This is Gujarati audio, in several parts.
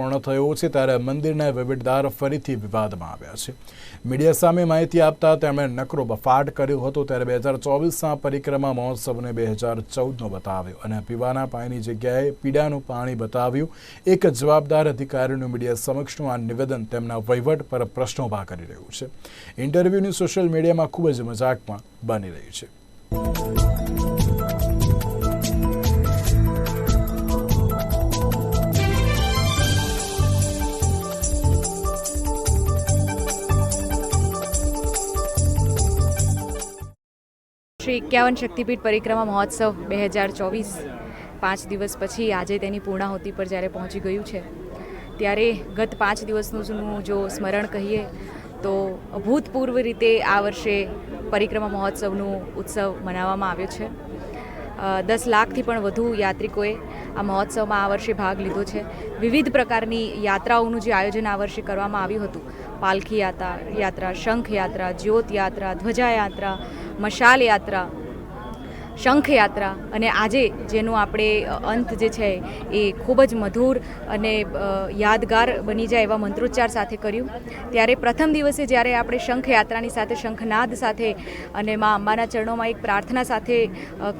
પૂર્ણ થયો છે ત્યારે મંદિરના વહીવટદાર ફરીથી વિવાદમાં આવ્યા છે. મીડિયા સામે માહિતી આપતા તેમણે નકરો બફાટ કર્યો હતો ત્યારે બે હજાર ચોવીસના પરિક્રમા મહોત્સવને બે હજાર ચૌદનો બતાવ્યો અને પીવાના પાણીની જગ્યાએ પીડાનું પાણી બતાવ્યું. એક જવાબદાર અધિકારીનું મીડિયા સમક્ષનું આ નિવેદન તેમના વહીવટ પર પ્રશ્નો ઊભા કરી રહ્યું છે. ઇન્ટરવ્યૂની સોશિયલ મીડિયામાં ખૂબ જ મજાકમાં બની રહી છે. શ્રી એકાવન શક્તિપીઠ પરિક્રમા મહોત્સવ બે હજાર ચોવીસ પાંચ દિવસ પછી આજે તેની પૂર્ણાહુતિ પર જ્યારે પહોંચી ગયું છે, ત્યારે ગત પાંચ દિવસનું જો સ્મરણ કહીએ, તો અભૂતપૂર્વ રીતે આ વર્ષે પરિક્રમા મહોત્સવનું ઉત્સવ મનાવવામાં આવ્યો છે. દસ લાખથી પણ વધુ યાત્રિકોએ આ મહોત્સવમાં આ વર્ષે ભાગ લીધો છે. વિવિધ પ્રકારની યાત્રાઓનું જે આયોજન આ વર્ષે કરવામાં આવ્યું હતું. પાલખી યાત્રા યાત્રા, શંખ યાત્રા, જ્યોત યાત્રા, ધ્વજા યાત્રા મશાલ યાત્રા શંખ યાત્રા અને આજે જેનું આપણે અંત જે છે એ ખૂબ જ મધુર અને યાદગાર બની જાય એવા મંત્રોચ્ચાર સાથે કર્યું. ત્યારે પ્રથમ દિવસે જ્યારે આપણે શંખ યાત્રાની સાથે, શંખનાદ સાથે અને મા અંબાના ચરણોમાં એક પ્રાર્થના સાથે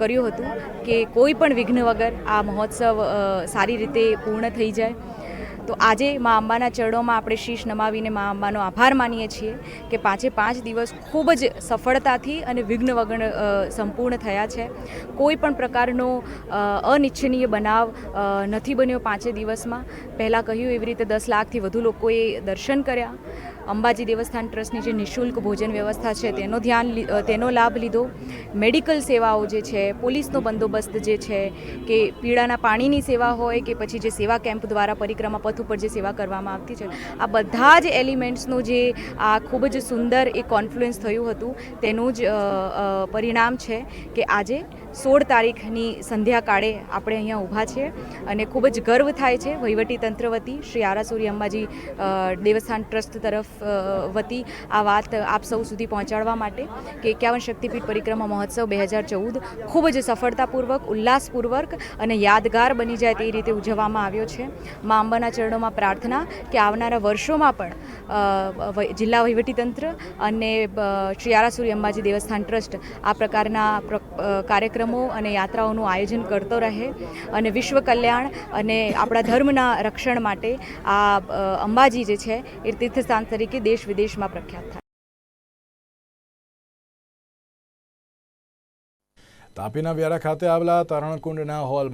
કર્યું હતું કે કોઈ પણ વિઘ્ન વગર આ મહોત્સવ સારી રીતે પૂર્ણ થઈ જાય. તો આજે મા અંબાના ચરણોમાં આપણે શીશ નમાવીને મા અંબાનો આભાર માનીએ છીએ કે પાંચે પાંચ દિવસ ખૂબ જ સફળતાથી અને વિઘ્ન વગર સંપૂર્ણ થયા છે. કોઈ પણ પ્રકારનો અનિચ્છનીય બનાવ નથી બન્યો પાંચે દિવસમાં. પહેલાં કહ્યું એવી રીતે દસ લાખથી વધુ લોકોએ દર્શન કર્યા. અંબાજી દેવસ્થાન ટ્રસ્ટની જે નિઃશુલ્ક ભોજન વ્યવસ્થા છે તેનો ધ્યાન તેનો લાભ લીધો. મેડિકલ સેવાઓ જે છે, પોલીસનો બંદોબસ્ત જે છે, કે પીડાના પાણીની સેવા હોય કે પછી જે સેવા કેમ્પ દ્વારા પરિક્રમા પથ ઉપર જે સેવા કરવામાં આવતી છે, આ બધા જ એલિમેન્ટ્સનું જે આ ખૂબ જ સુંદર એ કોન્ફ્લુએન્સ થયું હતું, તેનું જ પરિણામ છે કે આજે સોળ તારીખની સંધ્યાકાળે આપણે અહીંયા ઊભા છીએ અને ખૂબ જ ગર્વ થાય છે વહીવટી તંત્ર વતી, શ્રી આરાસુરી અંબાજી દેવસ્થાન ટ્રસ્ટ તરફ વતી આ વાત આપ સૌ સુધી પહોંચાડવા માટે કે એકાવન શક્તિપીઠ પરિક્રમા મહોત્સવ બે હજાર ચૌદ ખૂબ જ સફળતાપૂર્વક, ઉલ્લાસપૂર્વક અને યાદગાર બની જાય તે રીતે ઉજવવામાં આવ્યો છે. મા અંબાના ચરણોમાં પ્રાર્થના કે આવનારા વર્ષોમાં પણ જિલ્લા વહીવટીતંત્ર અને શ્રી અંબાજી દેવસ્થાન ટ્રસ્ટ આ પ્રકારના કાર્યક્રમો અને યાત્રાઓનું આયોજન કરતો રહે અને વિશ્વ કલ્યાણ અને આપણા ધર્મના રક્ષણ માટે આ અંબાજી જે છે એ તીર્થસ્થાન તરીકે દેશ વિદેશમાં પ્રખ્યાત થાય. તાપીના વ્યારા ખાતે આવેલા તરણકુંડના હોલમાં